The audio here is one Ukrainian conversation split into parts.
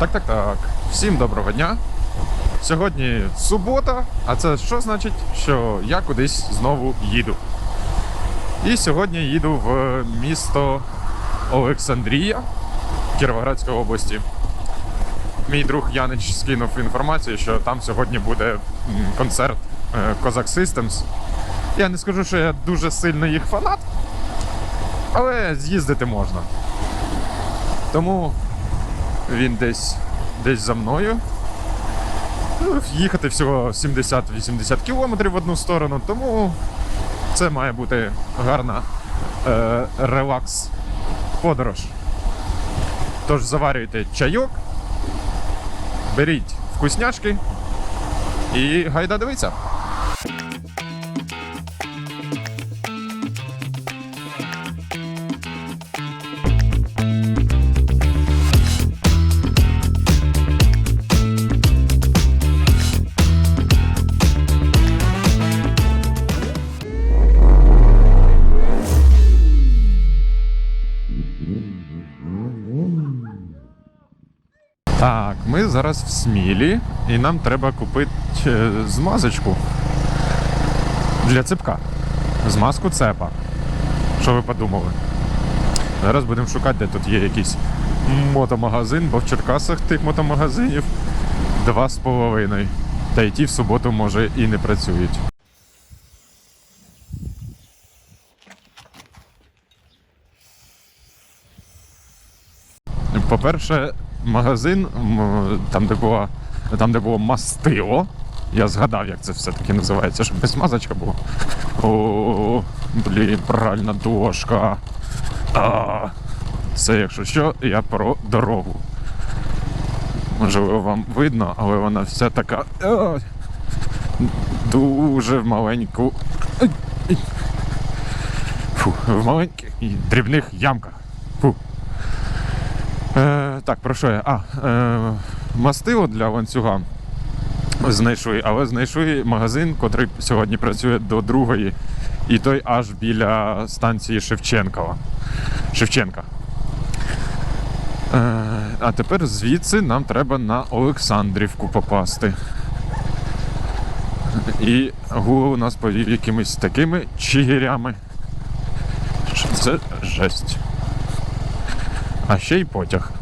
Так, так, так. Всім доброго дня. Сьогодні субота, а це що значить, що я кудись знову їду. І сьогодні їду в місто Олександрія Кіровоградської області. Мій друг Янич скинув інформацію, що там сьогодні буде концерт е, Козак Systems. Я не скажу, що я дуже сильно їх фанат, але з'їздити можна. Тому він десь, десь за мною. Ну, Їхати всього 70-80 кілометрів в одну сторону, тому це має бути гарна е, релакс подорож. Тож заварюйте чайок, беріть вкусняшки і гайда дивиться. Зараз в Смілі, і нам треба купити е, змазочку для цепка. Змазку цепа. Що ви подумали? Зараз будемо шукати, де тут є якийсь мотомагазин, бо в Черкасах тих мотомагазинів два з половиною. Та й ті в суботу, може, і не працюють. По-перше, магазин, там, де було, там, де було мастило. Я згадав, як це все-таки називається, щоб без мазочка було. О, блін, пральна дошка. А, це, якщо що, я про дорогу. Можливо, вам видно, але вона вся така. а, дуже маленьку. Фу, в маленьких дрібних ямках. Фу. Е, так, про що я? А, е, мастило для ланцюга знайшли, але знайшли магазин, котрий сьогодні працює до другої, і той аж біля станції Шевченкова. Шевченка. Е, а тепер звідси нам треба на Олександрівку попасти. І Google нас повів якимись такими чигирями. Це жесть. А ще й потяг.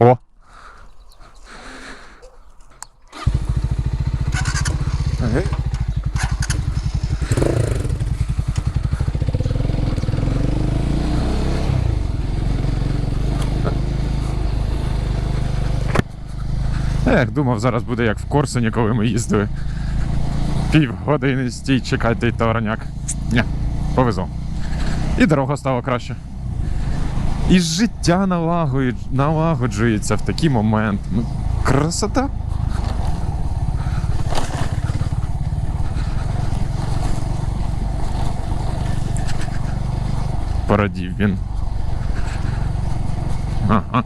Ага. Як думав, зараз буде як в Корсуні, коли ми їздили. Півгодини стій, чекай той товарняк. Ні, повезло. І дорога стала краще. І життя налагоджується в такий момент. Ну, красота. Порадів він. Ага.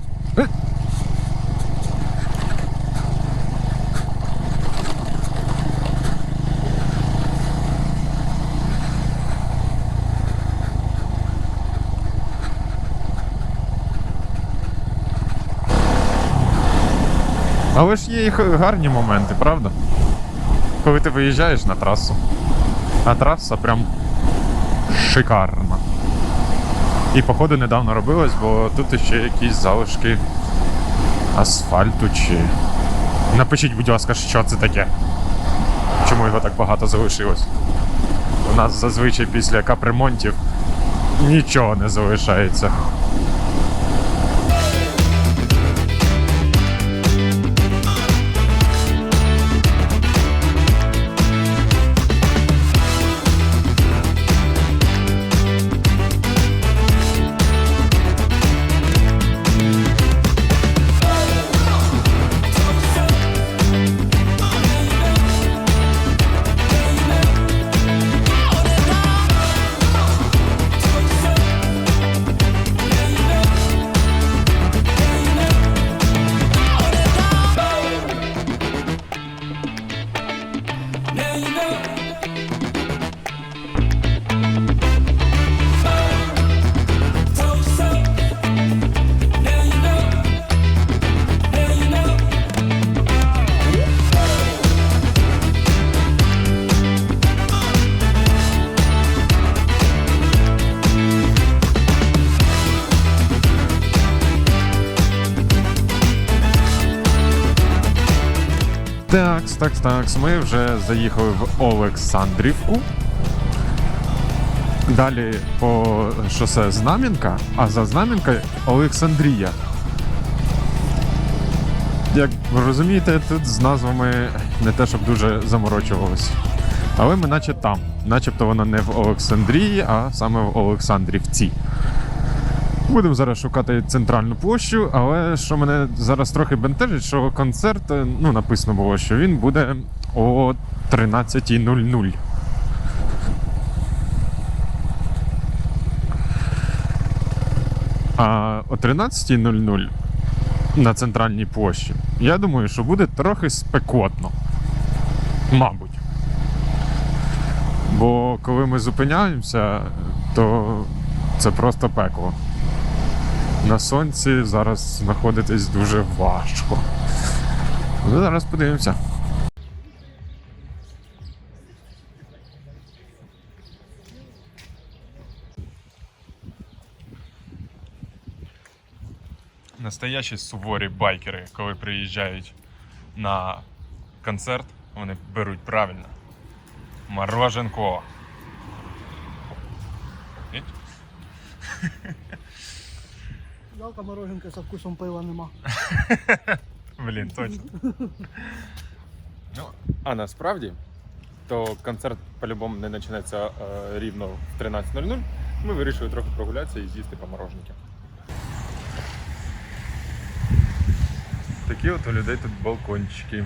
Але ж є і гарні моменти, правда? Коли ти виїжджаєш на трасу. А траса прям шикарна. І походу недавно робилось, бо тут ще якісь залишки асфальту чи. Напишіть, будь ласка, що це таке. Чому його так багато залишилось? У нас зазвичай після капремонтів нічого не залишається. Такс, такс. Ми вже заїхали в Олександрівку. Далі по шосе Знам'янка, а за Знам'янка Олександрія. Як ви розумієте, тут з назвами не те, щоб дуже заморочувалось. Але ми наче там. Начебто воно не в Олександрії, а саме в Олександрівці. Будемо зараз шукати центральну площу, але що мене зараз трохи бентежить, що концерт, е, ну, написано було, що він буде о 13.00. А о 13.00 на центральній площі, я думаю, що буде трохи спекотно. Мабуть. Бо коли ми зупиняємося, то це просто пекло. На сонці зараз знаходитись дуже важко. Ну, зараз подивимося. Настоящі суворі байкери, коли приїжджають на концерт, вони беруть правильно. Мороженко. Жалко мороженка со вкусом пива нема. Блін, точно. Ну, а насправді, то концерт по-любому не почнеться е, рівно в 13.00. Ми вирішили трохи прогулятися і з'їсти по мороженки. Такі от у людей тут балкончики.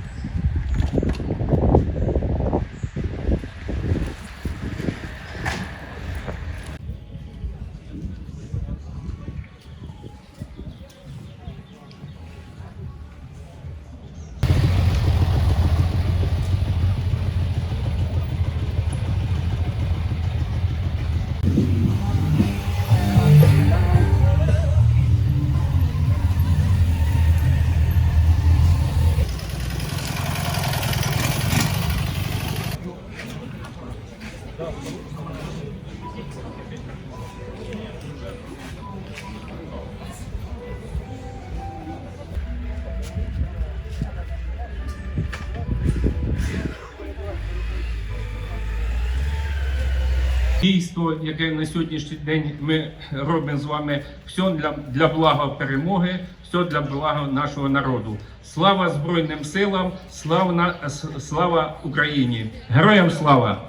Дійство, яке на сьогоднішній день ми робимо з вами, все для, для блага перемоги, все для блага нашого народу. Слава Збройним силам, славна, слава Україні! Героям слава!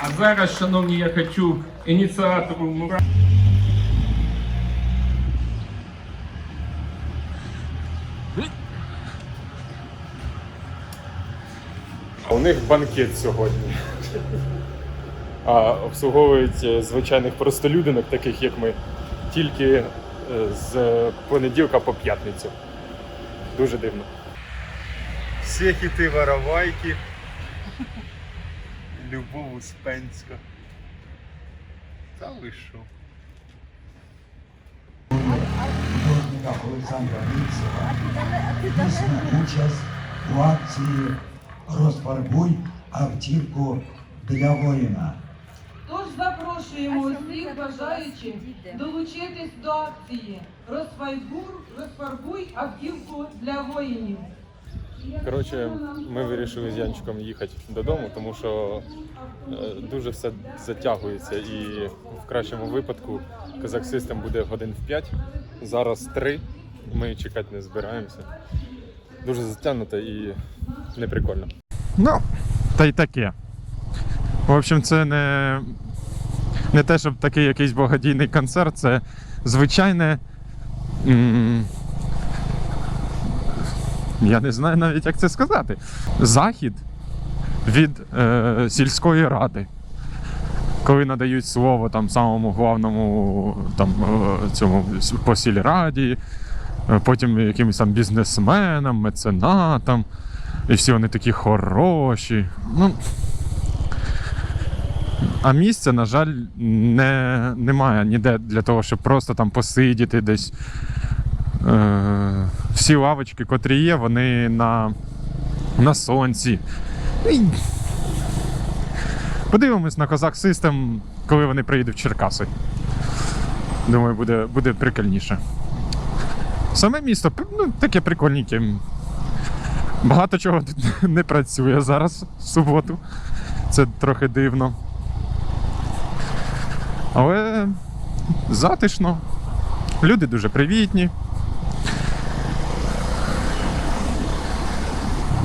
А зараз, шановні, я хочу ініціатору Мура. У них банкет сьогодні. А обслуговують е, звичайних простолюдинок, таких як ми, тільки е, з понеділка по п'ятницю. Дуже дивно. Всі хіти воровайки. Любов Успенська. Та ви що? Олександра візьме участь у акції Розфарбуй автівку для воїна. Тож запрошуємо усіх бажаючих долучитись до акції Розфайбур, розфарбуй автівку для воїнів. Коротше, ми вирішили з Янчиком їхати додому, тому що е, дуже все затягується і в кращому випадку Казак Систем буде годин в 5, зараз 3, ми чекати не збираємося. Дуже затягнуто і неприкольно. Ну, та й таке. В общем, це не, не те, щоб такий якийсь благодійний концерт, це звичайне. я не знаю навіть, як це сказати. Захід від е, сільської ради. Коли надають слово там самому главному там, е, цьому по сільраді, е, потім якимось там бізнесменам, меценатам, І всі вони такі хороші. Ну, а місця, на жаль, не, немає ніде для того, щоб просто там посидіти десь. Е, всі лавочки, котрі є, вони на, на сонці. Подивимось на Козак Систем, коли вони приїдуть в Черкаси. Думаю, буде, буде прикольніше. Саме місто ну, таке прикольненьке. Багато чого тут не працює зараз в суботу. Це трохи дивно. Але затишно. Люди дуже привітні.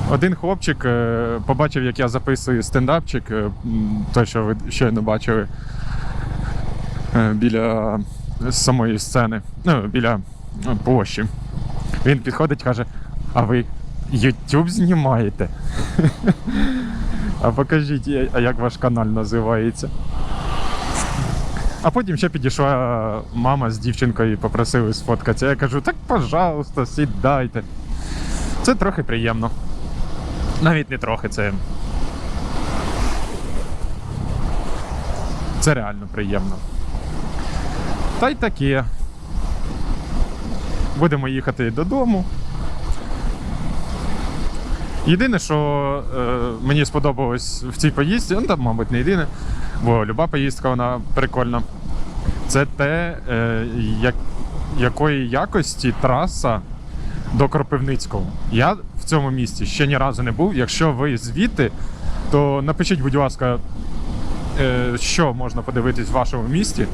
Один хлопчик е, побачив, як я записую стендапчик, е, той, що ви щойно бачили е, біля самої сцени, ну, біля е, площі. Він підходить каже: А ви YouTube знімаєте? А покажіть, а як ваш канал називається? А потім ще підійшла мама з дівчинкою і попросили сфоткатися. Я кажу, так пожалуйста, сідайте. Це трохи приємно. Навіть не трохи, це. Це реально приємно. Та й таке. Будемо їхати додому. Єдине, що е, мені сподобалось в цій поїздці, ну там, мабуть, не єдине, бо люба поїздка вона прикольна. Це те, е, як, якої якості траса до Кропивницького. Я в цьому місті ще ні разу не був. Якщо ви звідти, то напишіть, будь ласка, е, що можна подивитись в вашому місті.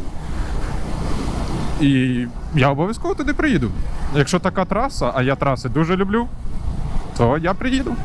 І я обов'язково туди приїду. Якщо така траса, а я траси дуже люблю, то я приїду.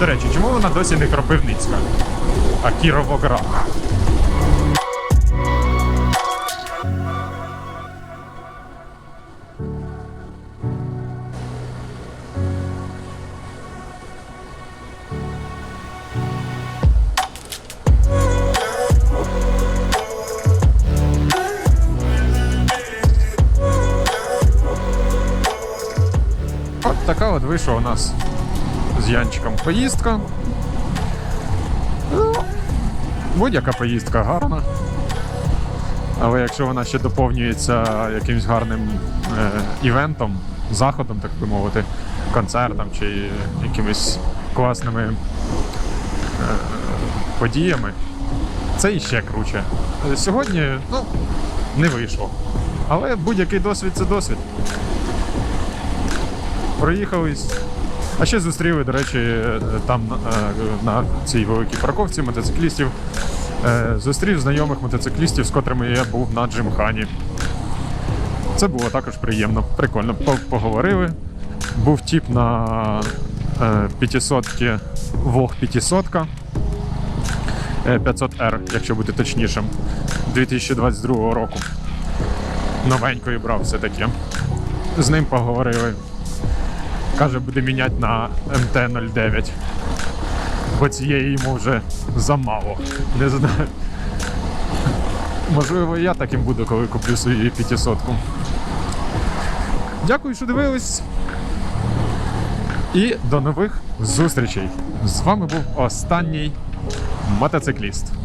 До речі, чому вона досі не Кропивницька, а Кіровоград? Така вийшла у нас з Янчиком поїздка. Ну, будь-яка поїздка гарна. Але якщо вона ще доповнюється якимось гарним е, івентом, заходом, так би мовити, концертом чи якимись класними е, подіями, це іще круче. Сьогодні ну, не вийшло. Але будь-який досвід це досвід проїхались. А ще зустріли, до речі, е, там е, на цій великій парковці мотоциклістів. е, Зустрів знайомих мотоциклістів, з котрими я був на Джимхані. Це було також приємно, прикольно. Поговорили. Був тіп на 500-ки Вог 500 500R, якщо бути точнішим, 2022 року. Новенькою брав все-таки. З ним поговорили. Каже, буде міняти на МТ-09. Бо цієї йому вже замало. Не знаю. Можливо, я таким буду, коли куплю свою 500-ку. Дякую, що дивились. І до нових зустрічей. З вами був останній мотоцикліст.